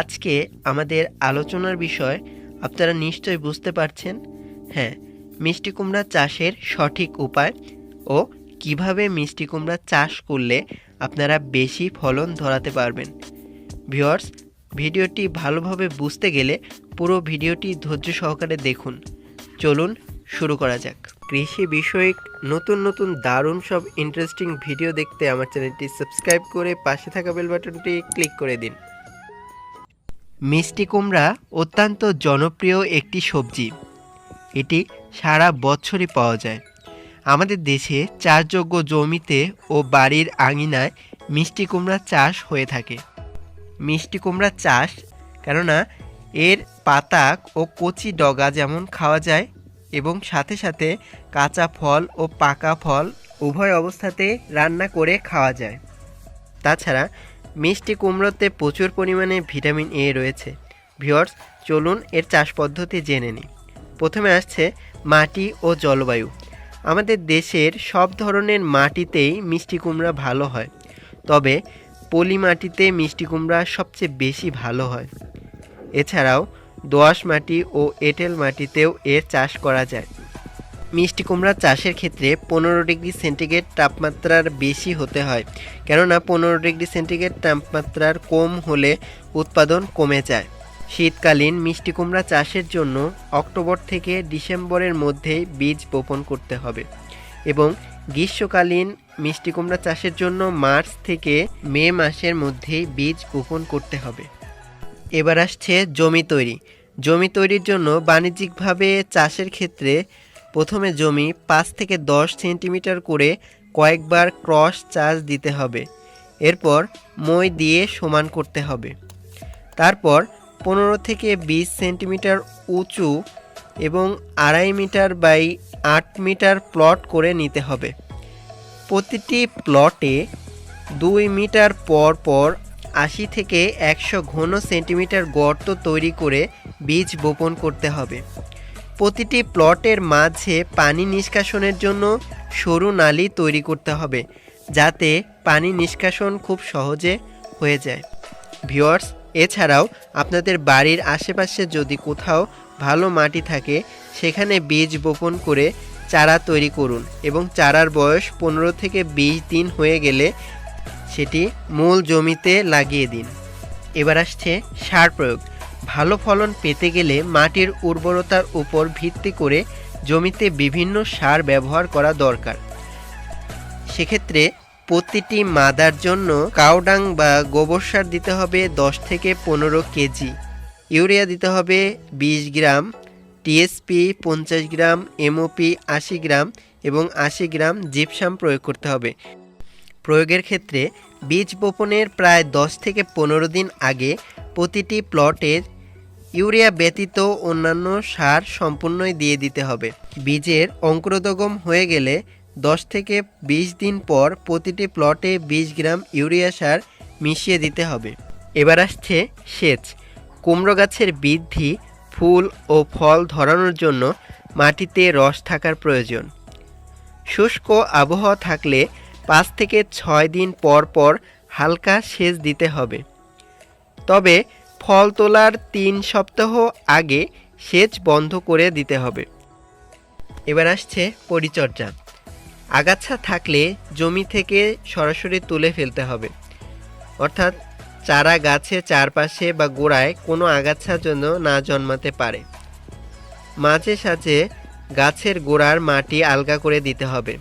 আজকে আমাদের আলোচনার বিষয়, আপনারা নিশ্চয়ই বুঝতে পারছেন হ্যাঁ মিষ্টি কুমড়া চাষের সঠিক উপায় ও কীভাবে মিষ্টি কুমড়া চাষ করলে আপনারা বেশি ফলন ধরাতে পারবেন। ভিউয়ার্স, ভিডিওটি ভালোভাবে বুঝতে গেলে পুরো ভিডিওটি ধৈর্য সহকারে দেখুন। চলুন শুরু করা যাক। কৃষি বিষয়ক নতুন নতুন দারুণ সব ইন্টারেস্টিং ভিডিও দেখতে আমার চ্যানেলটি সাবস্ক্রাইব করে পাশে থাকা বেল বাটনটি ক্লিক করে দিন। মিষ্টি কুমড়া অত্যন্ত জনপ্রিয় একটি সবজি। এটি সারা বছরই পাওয়া যায়। আমাদের দেশে চাষযোগ্য জমিতে ও বাড়ির আঙিনায় মিষ্টি কুমড়া চাষ হয়ে থাকে। মিষ্টি কুমড়া চাষ, কেননা এর পাতা ও কচি ডগা যেমন খাওয়া যায় এবং সাথে সাথে কাঁচা ফল ও পাকা ফল উভয় অবস্থাতে রান্না করে খাওয়া যায়। তাছাড়া মিষ্টি কুমড়োতে প্রচুর পরিমাণে ভিটামিন এ রয়েছে। ভিওর্স চলুন এর চাষ পদ্ধতি জেনে নিই। প্রথমে আসছে মাটি ও জলবায়ু। আমাদের দেশের সব ধরনের মাটিতেই মিষ্টি কুমড়া ভালো হয়। তবে পলি মাটিতে মিষ্টি কুমড়া সবচেয়ে বেশি ভালো হয়। এছাড়াও দোআঁশ মাটি ও এঁটেল মাটিতেও এর চাষ করা যায়। মিষ্টি কুমড়া চাষের ক্ষেত্রে পনেরো ডিগ্রি সেন্টিগ্রেড তাপমাত্রার বেশি হতে হয়। কেননা, পনেরো ডিগ্রি সেন্টিগ্রেড তাপমাত্রার কম হলে উৎপাদন কমে যায়। শীতকালীন মিষ্টি কুমড়া চাষের জন্য অক্টোবর থেকে ডিসেম্বরের মধ্যেই বীজ বপন করতে হবে এবং গ্রীষ্মকালীন মিষ্টি কুমড়া চাষের জন্য মার্চ থেকে মে মাসের মধ্যেই বীজ বপন করতে হবে। এবার আসছে জমি তৈরি। জমি তৈরির জন্য বাণিজ্যিকভাবে চাষের ক্ষেত্রে প্রথমে জমি পাঁচ থেকে দশ সেন্টিমিটার করে কয়েকবার ক্রস চাষ দিতে হবে। এরপর মই দিয়ে সমান করতে হবে। তারপর পনেরো থেকে বিশ সেন্টিমিটার উঁচু এবং আড়াই মিটার বাই আট মিটার প্লট করে নিতে হবে। প্রতিটি প্লটে দুই মিটার পর পর আশি থেকে একশো ঘন সেন্টিমিটার গর্ত তৈরি করে বীজ বপন করতে হবে। প্রতিটি প্লটের মাঝে পানি নিষ্কাশনের জন্য সরু নালি তৈরি করতে হবে, যাতে পানি নিষ্কাশন খুব সহজে হয়ে যায়। ভিওয়ার্স এছাড়াও আপনাদের বাড়ির আশেপাশে যদি কোথাও ভালো মাটি থাকে, সেখানে বীজ বপন করে চারা তৈরি করুন এবং চারার বয়স পনেরো থেকে বিশ দিন হয়ে গেলে সেটি মূল জমিতে লাগিয়ে দিন। এবার আসছে সার প্রয়োগ। ভালো ফলন পেতে গেলে মাটির উর্বরতার উপর ভিত্তি করে জমিতে বিভিন্ন সার ব্যবহার করা দরকার। সেক্ষেত্রে প্রতিটি মাদার জন্য কাউডাং বা গোবর সার দিতে হবে দশ থেকে পনেরো কেজি। ইউরিয়া দিতে হবে বিশ গ্রাম টিএসপি পঞ্চাশ গ্রাম এমওপি আশি গ্রাম এবং আশি গ্রাম জিপসাম প্রয়োগ করতে হবে। প্রয়োগের ক্ষেত্রে বীজ বপনের প্রায় দশ থেকে পনেরো দিন আগে প্রতিটি প্লটের ইউরিয়া ব্যতীত অন্যান্য সার সম্পূর্ণই দিয়ে দিতে হবে। বীজের অঙ্কুরোদগম হয়ে গেলে দশ থেকে বিশ দিন পর প্রতিটি প্লটে বিশ গ্রাম ইউরিয়া সার মিশিয়ে দিতে হবে। এবার আসছে সেচ। কুমড়ো গাছের বৃদ্ধি ফুল ও ফল ধরানোর জন্য মাটিতে রস থাকার প্রয়োজন। শুষ্ক আবহাওয়া থাকলে পাঁচ থেকে ছয় দিন পর পর হালকা সেচ দিতে হবে। তবে ফল তোলার তিন সপ্তাহ আগে সেচ বন্ধ করে দিতে হবে। এবার আসছে পরিচর্যা। আগাছা থাকলে জমি থেকে সরাসরি তুলে ফেলতে হবে। অর্থাৎ চারা গাছে চারপাশে বা গোড়ায় কোনো আগাছা যেন না জন্মাতে পারে। মাঝে সাঝে গাছের গোড়ার মাটি আলগা করে দিতে হবে।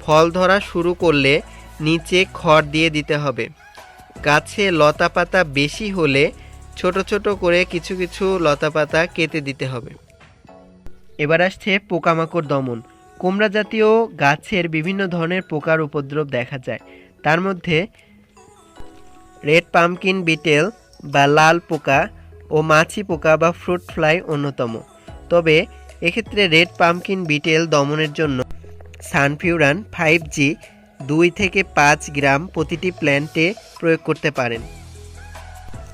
ফল ধরা শুরু করলে নিচে খড় দিয়ে দিতে হবে। গাছে লতা পাতা বেশি হলে ছোট ছোট করে কিছু কিছু লতা পাতা কেটে দিতে হবে। এবার আসছে পোকামাকড় দমন। কুমড়া জাতীয় গাছের বিভিন্ন ধরনের পোকার উপদ্রব দেখা যায়। তার মধ্যে রেড পামকিন বিটেল বা লাল পোকা ও মাছি পোকা বা ফ্রুট ফ্লাই অন্যতম। তবে এক্ষেত্রে রেড পামকিন বিটেল দমনের জন্য সানফিউরান ফাইভ জি দুই থেকে পাঁচ গ্রাম প্রতিটি প্ল্যান্টে প্রয়োগ করতে পারেন।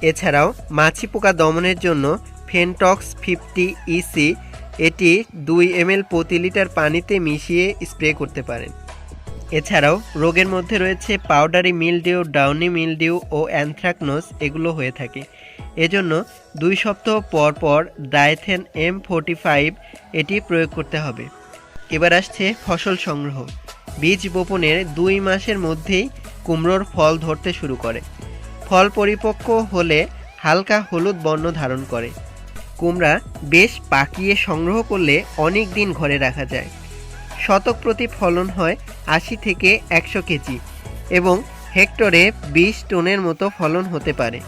এছাড়াও মাছি পোকা দমনের জন্য ফেনটক্স ফিফটি ইসি এটি দুই এম প্রতি লিটার পানিতে মিশিয়ে স্প্রে করতে পারেন। এছাড়াও রোগের মধ্যে রয়েছে পাউডারি মিলডিউ ডাউনি মিলডিউ ও অ্যানথ্রাকনোস এগুলো হয়ে থাকে। এজন্য দুই সপ্তাহ পর পর ডাইথেন এম ফোর্টি ফাইভ এটি প্রয়োগ করতে হবে। এবার আসছে ফসল সংগ্রহ। বীজ বপনের দুই মাসের মধ্যেই কুমড়োর ফল ধরতে শুরু করে। ফল পরিপক্ক হলে হালকা হলুদ বর্ণ ধারণ করে। কুমড়া বেশ পাকিয়ে সংগ্রহ করলে অনেক দিন ঘরে রাখা যায়। শতক প্রতি ফলন হয় আশি থেকে একশো কেজি এবং হেক্টরে বিশ টনের মতো ফলন হতে পারে।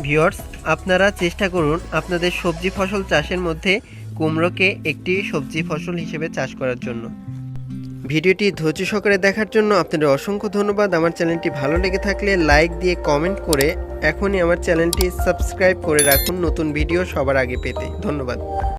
ভিওর্স আপনারা চেষ্টা করুন আপনাদের সবজি ফসল চাষের মধ্যে কুমড়োকে একটি সবজি ফসল হিসেবে চাষ করার জন্য। ভিডিওটি ধৈর্য সহকারে দেখার জন্য আপনাদের অসংখ্য ধন্যবাদ। আমার চ্যানেলটি ভালো লেগে থাকলে লাইক দিয়ে কমেন্ট করে এখনই আমার চ্যানেলটি সাবস্ক্রাইব করে রাখুন নতুন ভিডিও সবার আগে পেতে। ধন্যবাদ।